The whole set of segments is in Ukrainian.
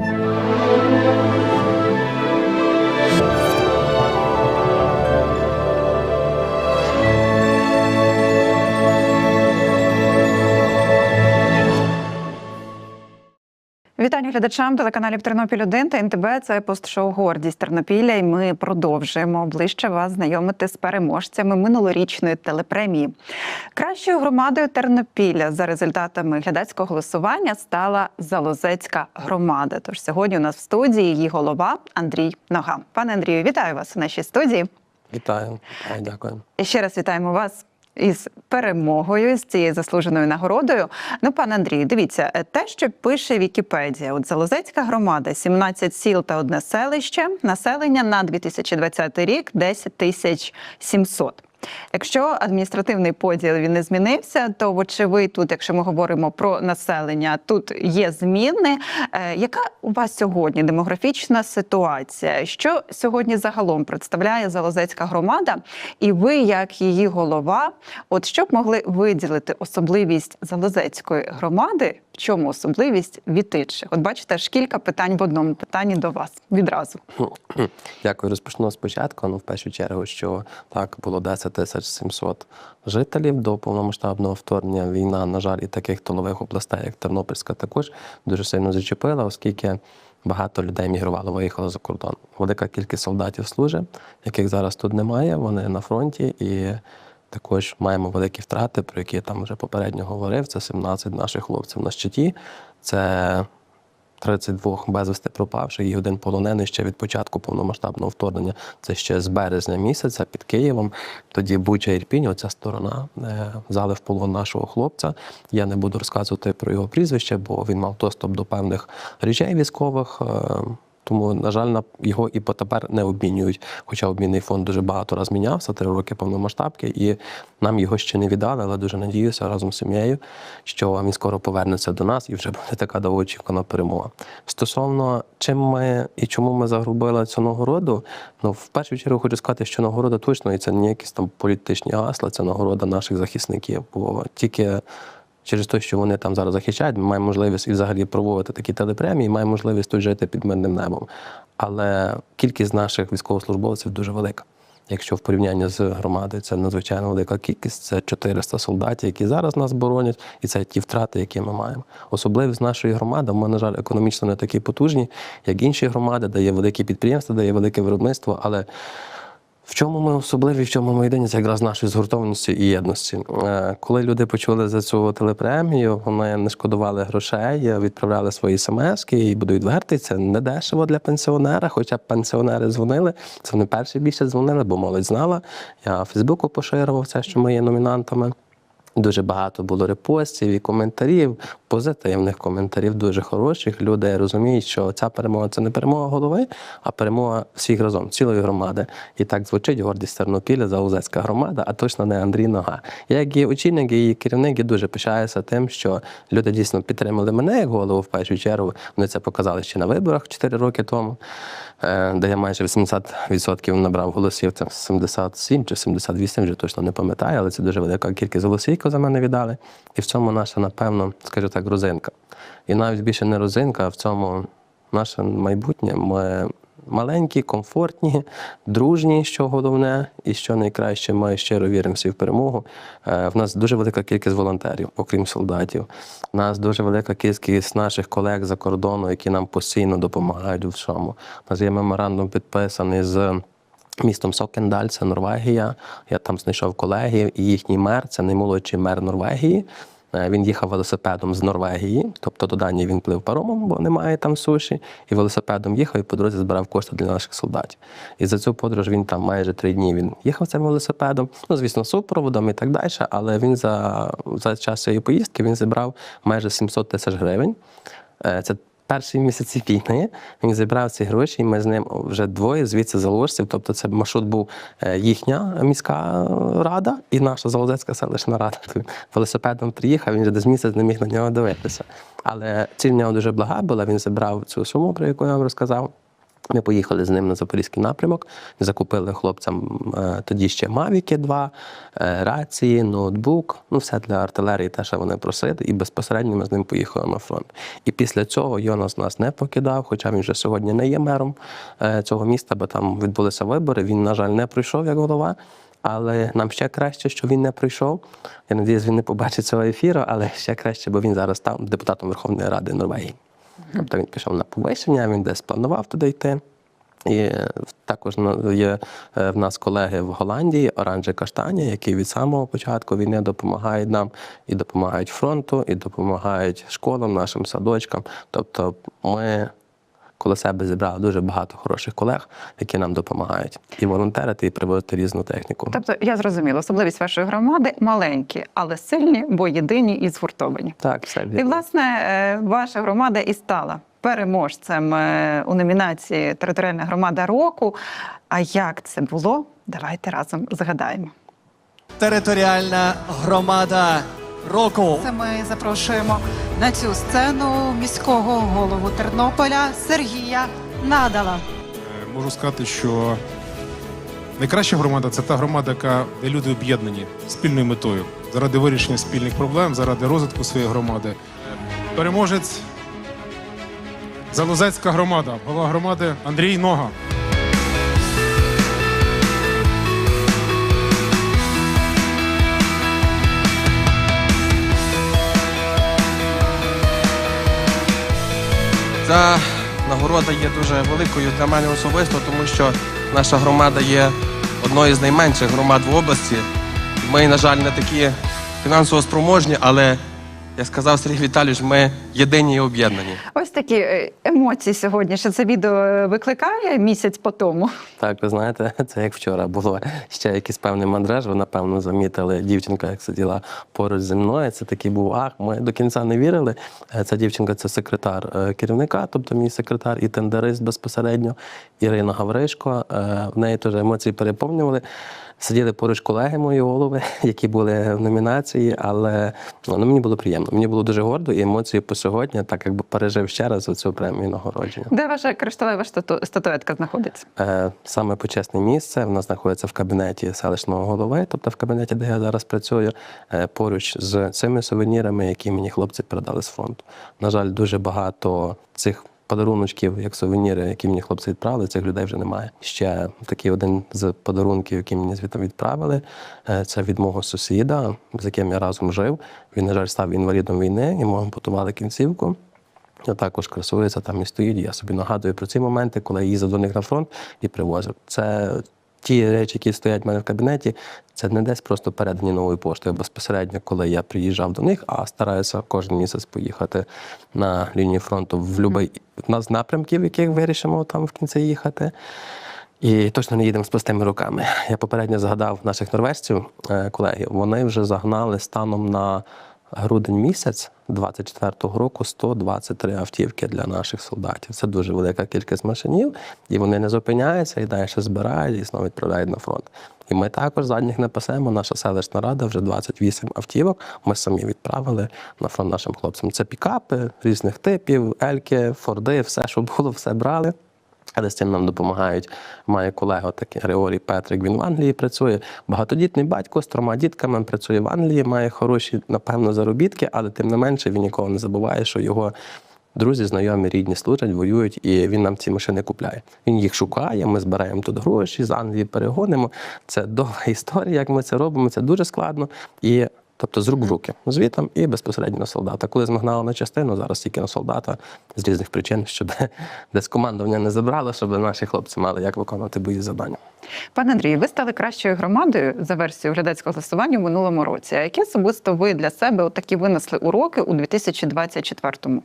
Música Вітання глядачам телеканалів Тернопіль 1 та НТБ. Це постшоу Гордість Тернопілля. І ми продовжуємо ближче вас знайомити з переможцями минулорічної телепремії. Кращою громадою Тернопілля за результатами глядацького голосування стала Залозецька громада. Тож сьогодні у нас в студії її голова Андрій Нога. Пане Андрію, вітаю вас у нашій студії. Вітаю, Вітаю, дякую. І ще раз вітаємо вас із перемогою, з цією заслуженою нагородою. Ну, пане Андрію, дивіться, е, те, що пише Вікіпедія, от Залозецька громада, 17 сіл та одне селище, населення на 2020 рік 10 тисяч 700. Якщо адміністративний поділ він не змінився, то вочевидь, тут, якщо ми говоримо про населення, тут є зміни. Е, яка у вас сьогодні демографічна ситуація? Що сьогодні загалом представляє Залозецька громада? І ви, як її голова, от що б могли виділити особливість Залозецької громади? В чому особливість інших? От бачите, аж кілька питань в одному питанні до вас відразу. Дякую. Розпочну спочатку. Ну, в першу чергу, що так було 10 тисяч 700 жителів до повномасштабного вторгнення. Війна, на жаль, і таких тилових областей, як Тернопільська, також дуже сильно зачепила, оскільки багато людей мігрувало, виїхало за кордон. Велика кількість солдатів служить, яких зараз тут немає. Вони на фронті і. Також маємо великі втрати, про які я там вже попередньо говорив. Це 17 наших хлопців на щиті. Це 32 безвісти пропавших і один полонений ще від початку повномасштабного вторгнення. Це ще з березня місяця під Києвом. Тоді Буча Ірпінь, оця сторона, е, взяли в полон нашого хлопця. Я не буду розказувати про його прізвище, бо він мав доступ до певних речей військових. Тому, на жаль, його і потепер не обмінюють. Хоча обмінний фонд дуже багато разів мінявся, три роки повномасштабки, і нам його ще не віддали, але дуже надіюся разом з сім'єю, що він скоро повернеться до нас і вже буде така довгоочікувана перемога. Стосовно чим ми і чому ми загрубили цю нагороду, ну в першу чергу хочу сказати, що нагорода точно і це не якісь там політичні гасла, це нагорода наших захисників. Бо тільки Через те, що вони там зараз захищають, ми маємо можливість і взагалі проводити такі телепремії, маємо можливість тут жити під мирним небом. Але кількість наших військовослужбовців дуже велика. Якщо в порівнянні з громадою, це надзвичайно велика кількість. Це 400 солдатів, які зараз нас боронять, і це ті втрати, які ми маємо. Особливість нашої громади, ми, на жаль, економічно не такі потужні, як інші громади, де є великі підприємства, де є велике виробництво, але в чому ми особливі, в чому ми єдині, це якраз нашої згуртованості і єдності. Е, Коли люди почули за цю телепремію, вони не шкодували грошей, відправляли свої смски і буду відверти. Це не дешево для пенсіонера. Хоча пенсіонери дзвонили. Це вони перші більше дзвонили, бо молодь знала. Я Фейсбуку поширював це, що ми є номінантами. Дуже багато було репостів і коментарів, позитивних коментарів, дуже хороших. Люди розуміють, що ця перемога це не перемога голови, а перемога всіх разом, цілої громади. І так звучить гордість Тернопіля, Заузецька громада, а точно не Андрій Нога. Я, як і очільник, і керівник, і дуже пишаюся тим, що люди дійсно підтримали мене як голову в першу чергу. Вони це показали ще на виборах 4 роки тому, де я майже 80% набрав голосів. Це 77 чи 78, вже точно не пам'ятаю, але це дуже велика кількість голосів, яку за мене віддали. І в цьому наша, напевно, скажу так, розинка. І навіть більше не розинка, а в цьому наше майбутнє. Ми маленькі, комфортні, дружні, що головне, і що найкраще, ми щиро віримо всі в перемогу. Е, В нас дуже велика кількість волонтерів, окрім солдатів. У нас дуже велика кількість наших колег за кордону, які нам постійно допомагають у всьому. У нас є меморандум підписаний з. Містом Сокендаль, це Норвегія. Я там знайшов колегів, і їхній мер це наймолодший мер Норвегії. Е, Він їхав велосипедом з Норвегії, тобто до Данії він плив паромом, бо немає там суші, і велосипедом їхав і по дорозі збирав кошти для наших солдатів. І за цю подорож він там майже три дні він їхав цим велосипедом. Ну, звісно, супроводом і так далі. Але він за, за час цієї поїздки він зібрав майже 700 тисяч гривень. Е, Це перші місяці війни він зібрав ці гроші, і ми з ним вже двоє звідси заложців. Тобто, це маршрут був е, їхня міська рада і наша Залозецька селищна рада. Велосипедом приїхав, він вже десь місяць не міг на нього дивитися. Але ціль в нього дуже блага була. Він зібрав цю суму, про яку я вам розказав. Ми поїхали з ним на запорізький напрямок, закупили хлопцям е, тоді ще Мавіки 2, е, рації, ноутбук, ну все для артилерії, те, що вони просили, і безпосередньо ми з ним поїхали на фронт. І після цього Йонас нас не покидав, хоча він вже сьогодні не є мером е, цього міста, бо там відбулися вибори. Він, на жаль, не пройшов як голова. Але нам ще краще, що він не прийшов. Я надіюсь, він не побачить цього ефіру, але ще краще, бо він зараз став депутатом Верховної Ради Норвегії. Тобто він пішов на повищення, він десь планував туди йти. І е, також є е, в нас колеги в Голландії, Оранже Каштані, які від самого початку війни допомагають нам і допомагають фронту, і допомагають школам, нашим садочкам. Тобто, ми коло себе зібрали дуже багато хороших колег, які нам допомагають і волонтерити, і привозити різну техніку. Тобто я зрозуміла, особливість вашої громади маленькі, але сильні, бо єдині і згуртовані. Так, все І власне е, ваша громада і стала переможцем е, у номінації Територіальна громада року. А як це було? Давайте разом згадаємо. Територіальна громада року. Це ми запрошуємо на цю сцену міського голову Тернополя Сергія Надала. Е, Можу сказати, що найкраща громада це та громада, яка де люди об'єднані спільною метою заради вирішення спільних проблем, заради розвитку своєї громади. Е, Переможець Залозецька громада, голова громади Андрій Нога. Ця нагорода є дуже великою для мене особисто, тому що наша громада є одною з найменших громад в області. Ми, на жаль, не такі фінансово спроможні, але, як сказав Сергій Віталійович, ми єдині і об'єднані. Ось такі е, емоції сьогодні. Що це відео е, викликає місяць по тому. Так, ви знаєте, це як вчора було ще якийсь певний мандраж. Ви напевно замітили дівчинка, як сиділа поруч зі мною. Це такий був ах. Ми до кінця не вірили. Е, Ця дівчинка це секретар керівника, тобто мій секретар і тендерист безпосередньо Ірина Гавришко. В неї теж емоції переповнювали. Сиділи поруч колеги мої голови, які були в номінації, але ну, мені було приємно. Мені було дуже гордо і емоції по сьогодні, так якби пережив ще раз оцю премію нагородження. Де ваша кришталева стату- статуетка знаходиться? Е, Саме почесне місце в нас знаходиться в кабінеті селищного голови, тобто в кабінеті, де я зараз працюю, е, поруч з цими сувенірами, які мені хлопці передали з фронту. На жаль, дуже багато цих подаруночків, як сувеніри, які мені хлопці відправили, цих людей вже немає. Ще такий один з подарунків, які мені звідти відправили, е, це від мого сусіда, з яким я разом жив. Він, на жаль, став інвалідом війни, йому ампутували кінцівку. Я також красується там і стоїть. Я собі нагадую про ці моменти, коли я їздив до них на фронт і привозив. Це ті речі, які стоять в мене в кабінеті, це не десь просто передані новою поштою. Безпосередньо, коли я приїжджав до них, а стараюся кожен місяць поїхати на лінію фронту в будь-який з напрямків, яких вирішимо там в кінці їхати. І точно не їдемо з пустими руками. Я попередньо згадав наших норвежців, е, колеги. Вони вже загнали станом на грудень місяць 24-го року 123 автівки для наших солдатів. Це дуже велика кількість машинів, і вони не зупиняються і далі збирають і знову відправляють на фронт. І ми також задніх не пасемо. Наша селищна рада вже 28 автівок. Ми самі відправили на фронт нашим хлопцям. Це пікапи різних типів, ельки, форди, все, що було, все брали. Але з цим нам допомагають. Має колега такий Григорій Петрик. Він в Англії працює. Багатодітний батько з трьома дітками працює в Англії, має хороші, напевно, заробітки, але тим не менше він ніколи не забуває, що його. Друзі, знайомі, рідні служать, воюють, і він нам ці машини купляє. Він їх шукає, ми збираємо тут гроші, з Англії перегонимо. Це довга історія, як ми це робимо. Це дуже складно. І тобто з рук в руки, звітом і безпосередньо на солдата. Коли змагнали на частину, зараз тільки на солдата з різних причин, щоб десь командування не забрало, щоб наші хлопці мали як виконувати бої завдання. Пане Андрію, ви стали кращою громадою за версією глядацького голосування в минулому році. А які особисто ви для себе такі винесли уроки у 2024-му?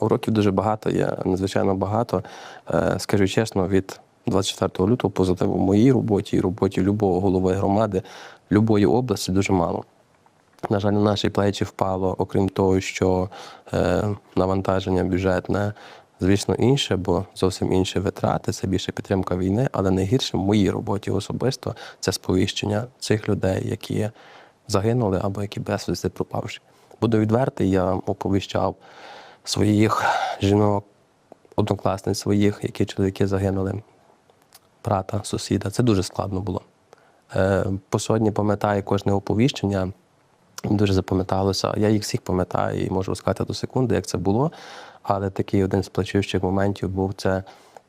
Уроків дуже багато, є надзвичайно багато. Е, Скажу чесно, від 24 лютого позитиву в моїй роботі і роботі любого голови громади, любої області дуже мало. На жаль, на наші плечі впало, окрім того, що е, навантаження бюджетне, звісно, інше, бо зовсім інші витрати, це більше підтримка війни, але найгірше в моїй роботі особисто це сповіщення цих людей, які загинули або які безвісти пропавши. Буду відвертий, я оповіщав своїх жінок однокласниць своїх, які чоловіки загинули, брата, сусіда. Це дуже складно було. Е, По сьогодні пам'ятаю кожне оповіщення. Дуже запам'яталося. Я їх всіх пам'ятаю і можу сказати до секунди, як це було. Але такий один з плачущих моментів був це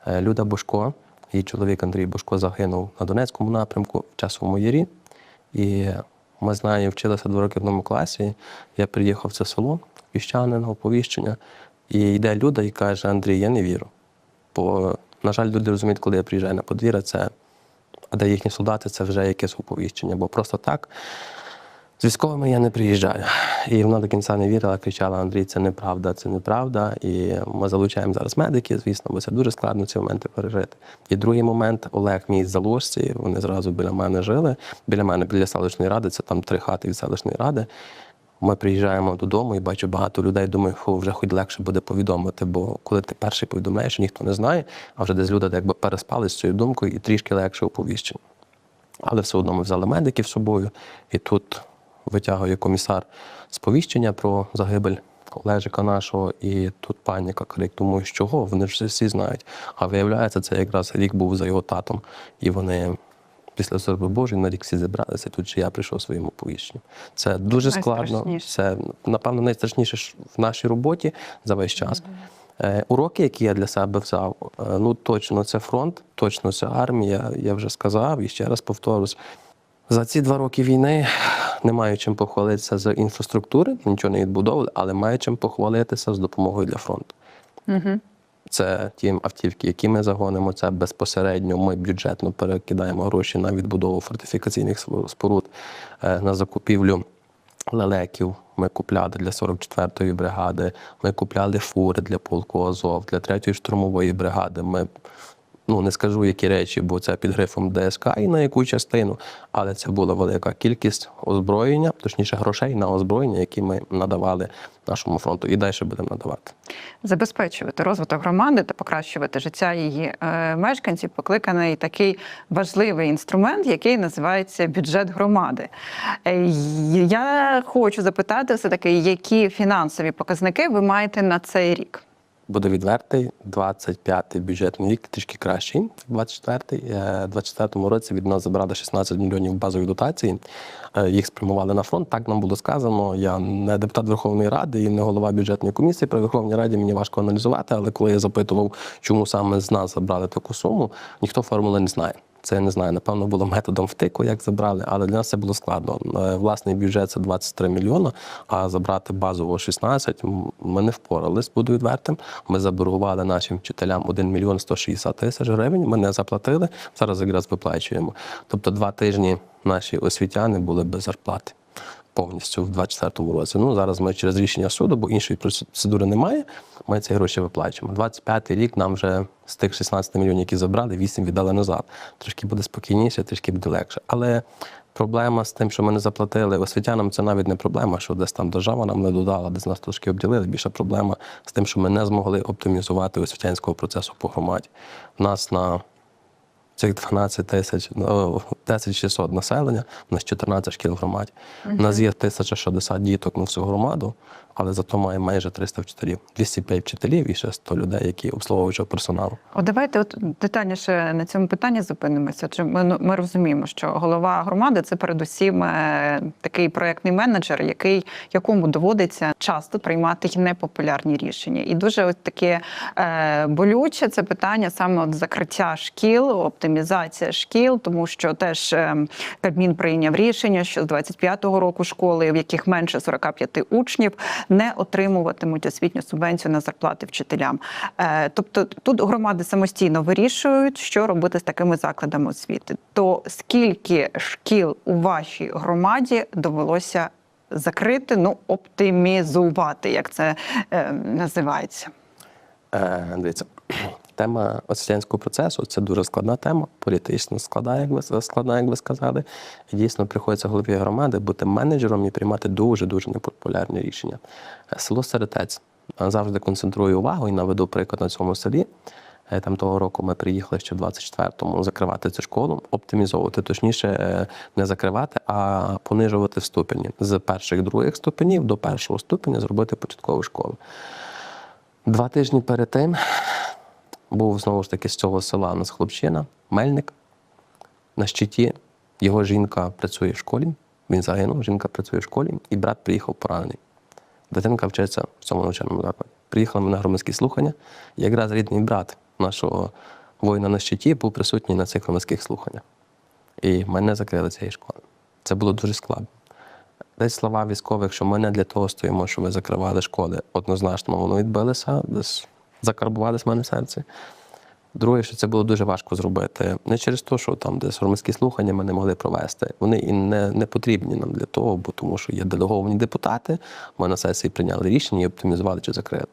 е, Люда Бошко. Її чоловік Андрій Бошко загинув на Донецькому напрямку в часовому ярі. І ми з нею вчилися два роки в одному класі. Я приїхав в це село, піщане на оповіщення, і йде Люда і каже: Андрій, я не вірю. Бо, на жаль, люди розуміють, коли я приїжджаю на подвір'я, це а де їхні солдати, це вже якесь оповіщення. Бо просто так з військовими я не приїжджаю. І вона до кінця не вірила, кричала: Андрій, це неправда, це неправда. І ми залучаємо зараз медиків, звісно, бо це дуже складно ці моменти пережити. І другий момент Олег мій заложці, вони зразу біля мене жили. Біля мене, біля селищної ради, це там три хати від селищної ради. Ми приїжджаємо додому і бачу багато людей. Думаю, фу, вже хоч легше буде повідомити. Бо коли ти перший повідомляєш, ніхто не знає, а вже десь люди якби переспали з цією думкою і трішки легше оповіщення. Але все одно ми взяли медиків з собою, і тут витягує комісар сповіщення про загибель Олежика нашого, і тут паніка крик, тому що чого? Вони ж всі знають. А виявляється, це якраз рік був за його татом, і вони. Після служби Божої на рік всі зібралися. Тут же я прийшов своїм оповіщенням. Це дуже складно. Це напевно найстрашніше в нашій роботі за весь час. Е, Уроки, які я для себе взяв, е, ну точно це фронт, точно це армія. Я вже сказав і ще раз повторюсь. За ці два роки війни не маю чим похвалитися з інфраструктури, нічого не відбудовували, але маю чим похвалитися з допомогою для фронту. Це ті автівки, які ми загонимо. Це безпосередньо ми бюджетно перекидаємо гроші на відбудову фортифікаційних споруд, е, на закупівлю лелеків. Ми купляли для 44-ї бригади, ми купляли фури для полку Азов, для 3-ї штурмової бригади. Ми ну не скажу які речі, бо це під грифом ДСК і на яку частину, але це була велика кількість озброєння, точніше грошей на озброєння, які ми надавали нашому фронту, і далі будемо надавати. Забезпечувати розвиток громади та покращувати життя її е, мешканців покликаний такий важливий інструмент, який називається бюджет громади. Е, Я хочу запитати все таки, які фінансові показники ви маєте на цей рік? Буде відвертий, 25-й бюджетний рік трішки кращий. 24-й. У 24-му році від нас забрали 16 мільйонів базових дотації. Е, Їх спрямували на фронт. Так нам було сказано. Я не депутат Верховної Ради і не голова бюджетної комісії при Верховній Раді. Мені важко аналізувати, але коли я запитував, чому саме з нас забрали таку суму, ніхто формули не знає. Це я не знаю. Напевно, було методом втику, як забрали, але для нас це було складно. Е, Власний бюджет це 23 мільйони, а забрати базово 16 ми не впорались, буду відвертим. Ми заборгували нашим вчителям 1 мільйон 160 тисяч гривень. Ми не заплатили. Зараз якраз виплачуємо. Тобто два тижні наші освітяни були без зарплати. Повністю в 24-му році. Ну зараз ми через рішення суду, бо іншої процедури немає. Ми ці гроші виплачуємо. 25-й рік нам вже з тих 16 мільйонів, які забрали, 8 віддали назад. Трошки буде спокійніше, трішки буде легше. Але проблема з тим, що ми не заплатили освітянам, це навіть не проблема, що десь там держава нам не додала, десь нас трошки обділили. Більша проблема з тим, що ми не змогли оптимізувати освітянського процесу по громаді. У нас на Цих 12 тисяч, ну, 10 600 населення, у нас 14 шкіл в громаді. У нас є 1060 діток на всю громаду, але зато має майже 300 вчителів, 205 вчителів і ще 100 людей, які обслуговуючого персоналу. От давайте от детальніше на цьому питанні зупинимося. Чи ми, ну, ми розуміємо, що голова громади це передусім е, такий проєктний менеджер, який якому доводиться часто приймати непопулярні рішення. І дуже от таке е, болюче це питання саме от закриття шкіл, оптимізація шкіл, тому що теж е, Кабмін прийняв рішення, що з 25-го року школи, в яких менше 45 учнів, не отримуватимуть освітню субвенцію на зарплати вчителям. Е, Тобто тут громади самостійно вирішують, що робити з такими закладами освіти. То скільки шкіл у вашій громаді довелося закрити, ну оптимізувати, як це е, називається? Е, дивіться, тема освітянського процесу це дуже складна тема, політично складна, як ви складна, як ви сказали. І дійсно приходиться голові громади бути менеджером і приймати дуже дуже непопулярні рішення. Е, Село Серетець завжди концентрує увагу і наведу приклад на цьому селі. Е, Там того року ми приїхали ще в 24-му закривати цю школу, оптимізовувати, точніше, е, не закривати, а понижувати ступені з перших других ступенів до першого ступеня зробити початкову школу. Два тижні перед тим був знову ж таки з цього села у нас хлопчина, мельник на щиті. Його жінка працює в школі. Він загинув, жінка працює в школі, і брат приїхав поранений. Дитинка вчиться в цьому навчальному закладі. Приїхали ми на громадські слухання. Якраз рідний брат нашого воїна на щиті був присутній на цих громадських слуханнях. І мене закрили цієї школи. Це було дуже складно. Десь слова військових, що ми не для того стоїмо, що ви закривали школи. Однозначно, воно відбилося, десь закарбувалися в мене в серці. Друге, що це було дуже важко зробити. Не через те, що там десь громадські слухання ми не могли провести. Вони і не, не потрібні нам для того, бо тому що є делеговані депутати. Ми на сесії прийняли рішення і оптимізували чи закрили.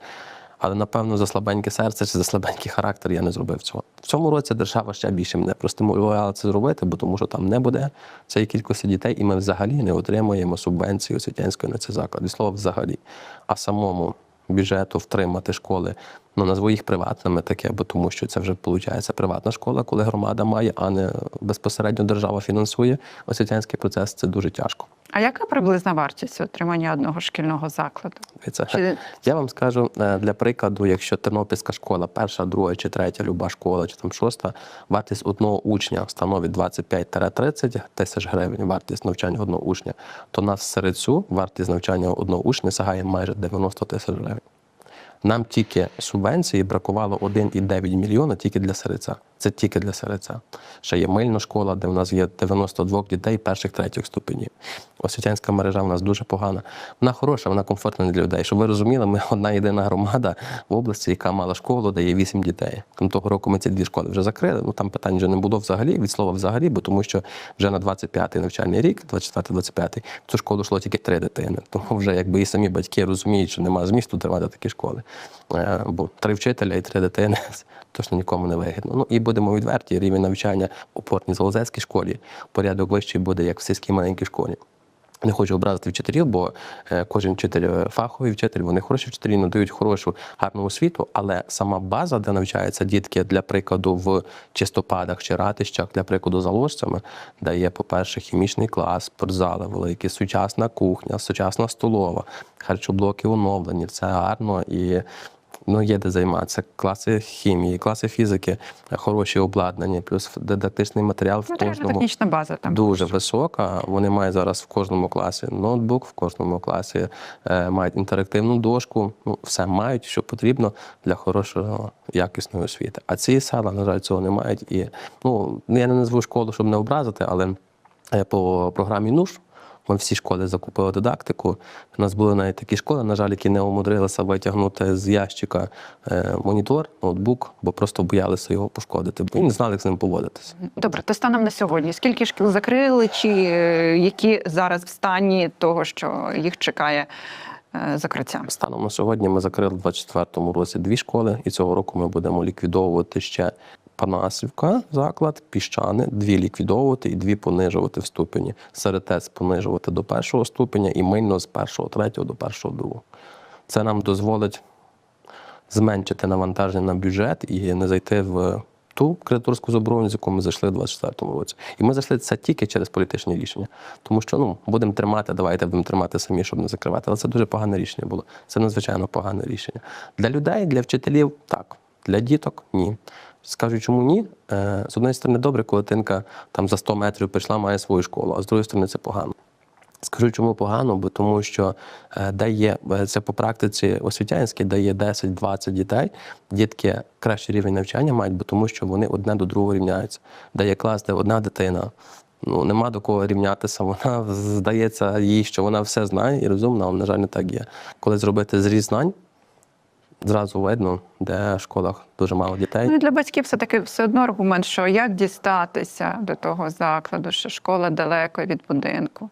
Але напевно за слабеньке серце чи за слабенький характер я не зробив цього. В цьому році держава ще більше мене простимулювала це зробити, бо тому що там не буде цієї кількості дітей, і ми взагалі не отримуємо субвенції освітянської на цей заклад. І слово взагалі. А самому бюджету втримати школи, ну назву їх приватними таке, бо тому що це вже виходить приватна школа, коли громада має, а не безпосередньо держава фінансує освітянський процес. Це дуже тяжко. А яка приблизна вартість отримання одного шкільного закладу? Це Чи- я вам скажу е, для прикладу, якщо тернопільська школа, перша, друга чи третя, люба школа, чи там шоста, вартість одного учня становить 25-30 тисяч гривень, вартість навчання одного учня, то на середцю вартість навчання одного учня сягає майже 90 тисяч гривень. Нам тільки субвенції бракувало 1,9 мільйона тільки для серця. Це тільки для серця. Ще є мильна школа, де в нас є 92 дітей перших третіх ступенів. Освітянська мережа в нас дуже погана. Вона хороша, вона комфортна для людей. Щоб ви розуміли, ми одна єдина громада в області, яка мала школу, де є 8 дітей. Того року ми ці дві школи вже закрили. Ну там питань вже не було взагалі, від слова взагалі, бо тому що вже на 25-й навчальний рік, 24-25, в цю школу йшло тільки три дитини. Тому вже якби і самі батьки розуміють, що немає змісту тримати такі школи. Е, Бо три вчителя і три дитини точно нікому не вигідно. Ну і будемо відверті, рівень навчання в опорній Залозецькій школі порядок вищий буде, як в сільській маленькій школі. Не хочу образити вчителів, бо е, кожен вчитель е, фаховий вчитель, вони хороші вчителі, надають хорошу гарну освіту, але сама база, де навчаються дітки, для прикладу, в чистопадах чи ратищах, для прикладу, за ложцями, де по-перше, хімічний клас, спортзали великі, сучасна кухня, сучасна столова, харчоблоки оновлені. Це гарно і. Ну, є де займатися. Класи хімії, класи фізики, хороші обладнані, плюс дидактичний матеріал в кожному Матеріально-технічна база там. дуже висока. Вони мають зараз в кожному класі ноутбук, в кожному класі е, мають інтерактивну дошку. Ну, все мають, що потрібно для хорошого якісної освіти. А ці села, на жаль, цього не мають. І ну я не назву школу, щоб не образити, але е, по програмі НУШ. Ми всі школи закупили дидактику. У нас були навіть такі школи, на жаль, які не умудрилися витягнути з ящика е, монітор, ноутбук, бо просто боялися його пошкодити, бо не знали, як з ним поводитися. Добре, то станом на сьогодні. Скільки шкіл закрили, чи е, які зараз в стані того, що їх чекає е, закриття? Станом на сьогодні ми закрили в 24-му році дві школи, і цього року ми будемо ліквідовувати ще Панасівка, заклад, піщани, дві ліквідовувати і дві понижувати в ступені. Серетець понижувати до першого ступеня і мильно з першого, третього до першого, другого. Це нам дозволить зменшити навантаження на бюджет і не зайти в ту кредиторську заборгованість, з яку ми зайшли в 24-му році. І ми зайшли це тільки через політичні рішення. Тому що ну будемо тримати, давайте будемо тримати самі, щоб не закривати. Але це дуже погане рішення було. Це надзвичайно погане рішення. Для людей, для вчителів так. Для діток ні. Скажу, чому ні? Е, З однієї сторони, добре, коли тинка там за 100 метрів прийшла, має свою школу, а з другої сторони, це погано. Скажу, чому погано, бо тому що де є е, це по практиці освітянській, де є 10-20 дітей, дітки кращий рівень навчання мають, бо тому що вони одне до другого рівняються. Де є клас, де одна дитина. Ну нема до кого рівнятися. Вона здається їй, що вона все знає і розумна, але, на жаль, не так є. Коли зробити зріз знань, зразу видно, де в школах дуже мало дітей. Ну і для батьків все таки все одно аргумент, що як дістатися до того закладу, що школа далеко від будинку.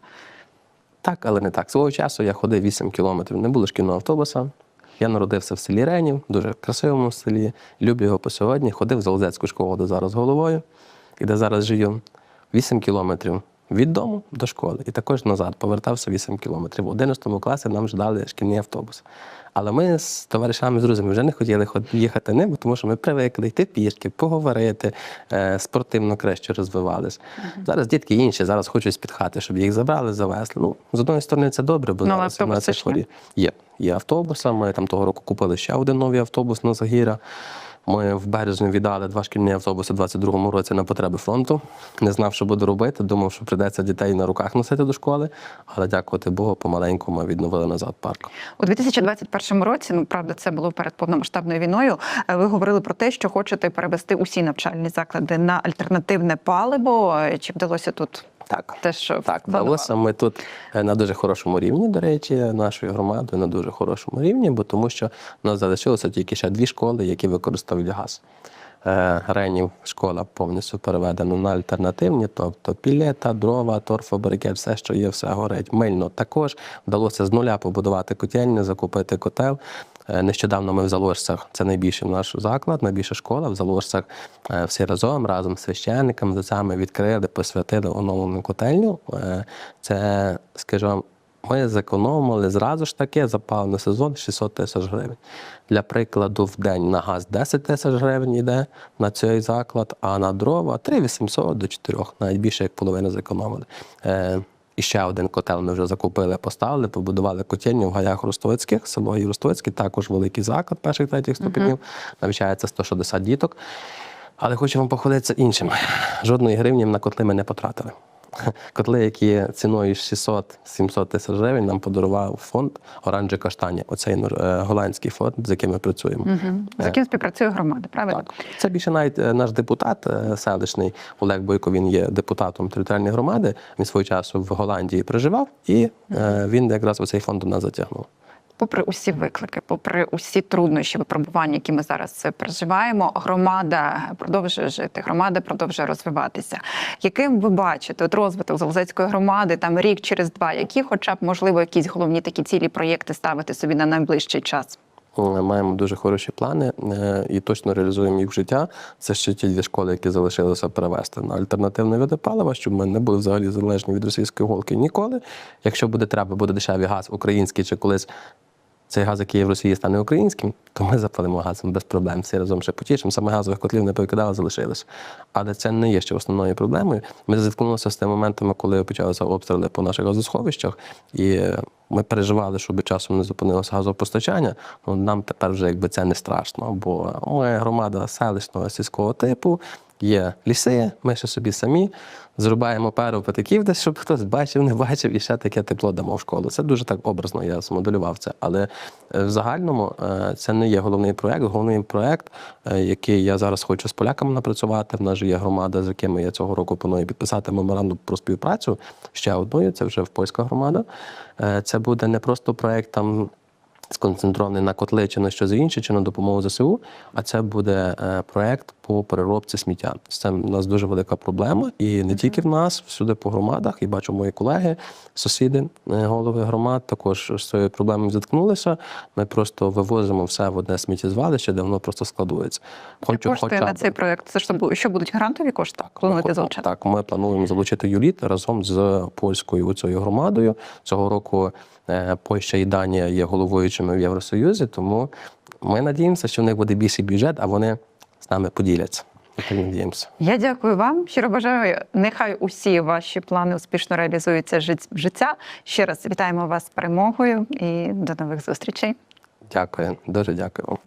Так, але не так. Свого часу я ходив 8 кілометрів, не було шкільного автобуса. Я народився в селі Ренів, дуже красивому селі. Люблю його по сьогодні. Ходив в Залозецьку школу, де зараз головою, і де зараз живу. 8 кілометрів від дому до школи. І також назад повертався 8 кілометрів. В 11 класі нам ж дали шкільний автобус. Але ми з товаришами, з друзями вже не хотіли їхати ним, тому що ми привикли йти пішки, поговорити, е, спортивно краще розвивались. Зараз дітки інші, зараз хочуть з-під хати, щоб їх забрали, завезли. Ну, з одної сторони, це добре, бо Ну, але зараз автобуси 17 ж є. хворі. Є. Є автобуси. Ми там того року купили ще один новий автобус на Загіра. Ми в березні віддали два шкільні автобуси у 22-му році на потреби фронту. Не знав, що буду робити. Думав, що прийдеться дітей на руках носити до школи. Але дякувати Богу, помаленьку ми відновили назад парк. У 2021 році, ну правда, це було перед повномасштабною війною. е, Ви говорили про те, що хочете перевести усі навчальні заклади на альтернативне паливо. Чи вдалося тут Так. те, що Так, вдалося. Ми тут е, на дуже хорошому рівні, до речі, нашою громадою на дуже хорошому рівні, бо тому що в нас залишилося тільки ще дві школи, які використовують газ. Е, Ренів школа повністю переведена на альтернативні, тобто пілета, дрова, торфобрикет, все, що є, все горить. Мильно також вдалося з нуля побудувати котельню, закупити котел. Е, Нещодавно ми в Заложцях, це найбільший наш заклад, найбільша школа. В Заложцях е, всі разом, разом з священниками, з отцями відкрили, посвятили оновлену котельню. Е, Це, скажімо, ми зекономили зразу ж таки за паливний сезон 600 тисяч гривень. Для прикладу, в день на газ 10 тисяч гривень йде на цей заклад, а на дрова 3800 до 4, навіть більше як половину зекономили. І ще один котел ми вже закупили, поставили, побудували котельню в гаях Ростовицьких, село Ростовицьке, також великий заклад перших третіх ступенів. Навчається 160 діток. Але хочу вам похвалитися іншим. Жодної гривні на котли ми не потратили. Котли, які ціною 600-700 тисяч гривень, нам подарував фонд Оранжі Каштані. Оцей е, голландський фонд, з яким ми працюємо. Угу. з яким співпрацює громада, правильно? Так. Це більше навіть е, наш депутат е, селищний Олег Бойко. Він є депутатом територіальної громади. Він свого часу в Голландії проживав, і угу. він якраз у цей фонд до нас затягнув. Попри усі виклики, попри усі труднощі, випробування, які ми зараз е, переживаємо, громада продовжує жити, громада продовжує розвиватися. Яким ви бачите от розвиток Залозецької громади там рік через два? Які, хоча б можливо, якісь головні такі цілі проєкти ставити собі на найближчий час? Е, Маємо дуже хороші плани е, і точно реалізуємо їх в життя. Це ще ті дві школи, які залишилося перевести на альтернативне види палива, щоб ми не були взагалі залежні від російської голки ніколи. Якщо буде треба, буде дешевий газ український чи колись. Цей газ, який є в Росії, стане українським, то ми запалимо газом без проблем. Всі разом ще потішимо. Саме газових котлів не повикидали, залишилось. Але це не є ще основною проблемою. Ми зіткнулися з тими моментами, коли почалися обстріли по наших газосховищах, і ми переживали, щоб часом не зупинилося газопостачання. Ну, нам тепер вже якби це не страшно, бо ми громада селищного сільського типу. Є ліси, ми ще собі самі зрубаємо пару патиків, десь щоб хтось бачив, не бачив, і ще таке тепло дамо в школу. Це дуже так образно, я змоделював це. Але е, в загальному е, це не є головний проєкт. Головний проєкт, е, який я зараз хочу з поляками напрацювати. В нас же є громада, з якими я цього року планую підписати меморандум про співпрацю. Ще одною, це вже в польська громада. Е, Це буде не просто проєкт там сконцентрований на котли чи на щось інше, чи на допомогу ЗСУ, а це буде е, проект по переробці сміття. Це в нас дуже велика проблема, і не тільки в нас, всюди по громадах. І бачу мої колеги, сусіди, е, голови громад також з цією проблемою зіткнулися. Ми просто вивозимо все в одне сміттєзвалище, де воно просто складується. Чи коштує на цей проєкт? Це бу- що будуть грантові кошти? Плануєте залучати? Так, ми плануємо залучити Юліт разом з польською цією громадою. Цього року е, Польща і Данія є головуючими в Євросоюзі, тому ми надіємося, що в них буде більший бюджет, а вони з нами поділяться. Я дякую вам. Щиро бажаю. Нехай усі ваші плани успішно реалізуються в життя. Ще раз вітаємо вас з перемогою і до нових зустрічей. Дякую, дуже дякую вам.